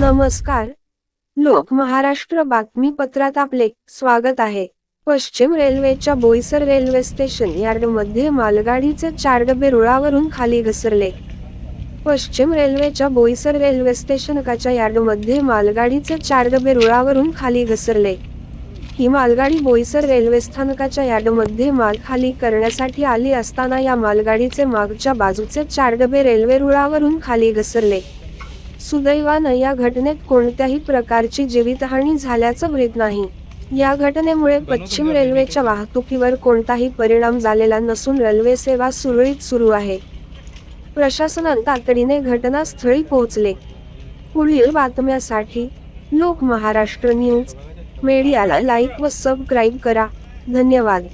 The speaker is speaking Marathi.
नमस्कार. लोक महाराष्ट्र बातमीपत्रात आपले स्वागत आहे. पश्चिम रेल्वेच्या बोईसर रेल्वे स्टेशन यार्डमध्ये मालगाडीचे चार डबे रुळावरून खाली घसरले. पश्चिम रेल्वेच्या बोईसर रेल्वे स्टेशनकाच्या यार्डमध्ये मालगाडीचे चार डबे रुळावरून खाली घसरले. ही मालगाडी बोईसर रेल्वे स्थानकाच्या यार्डमध्ये माल खाली करण्यासाठी आली असताना या मालगाडीचे मागच्या बाजूचे चार डबे रेल्वे रुळावरून खाली घसरले. सुदैवानं या घटनेत कोणत्याही प्रकारची जीवितहानी झाल्याचं वृत्त नाही. या घटनेमुळे पश्चिम रेल्वेच्या वाहतुकीवर कोणताही परिणाम झालेला नसून रेल्वे सेवा सुरळीत सुरू आहे. प्रशासन तातडीने घटनास्थळी पोहोचले. पुढील बातम्यासाठी लोक महाराष्ट्र न्यूज. मीडियाला लाईक व सबस्क्राईब करा. धन्यवाद.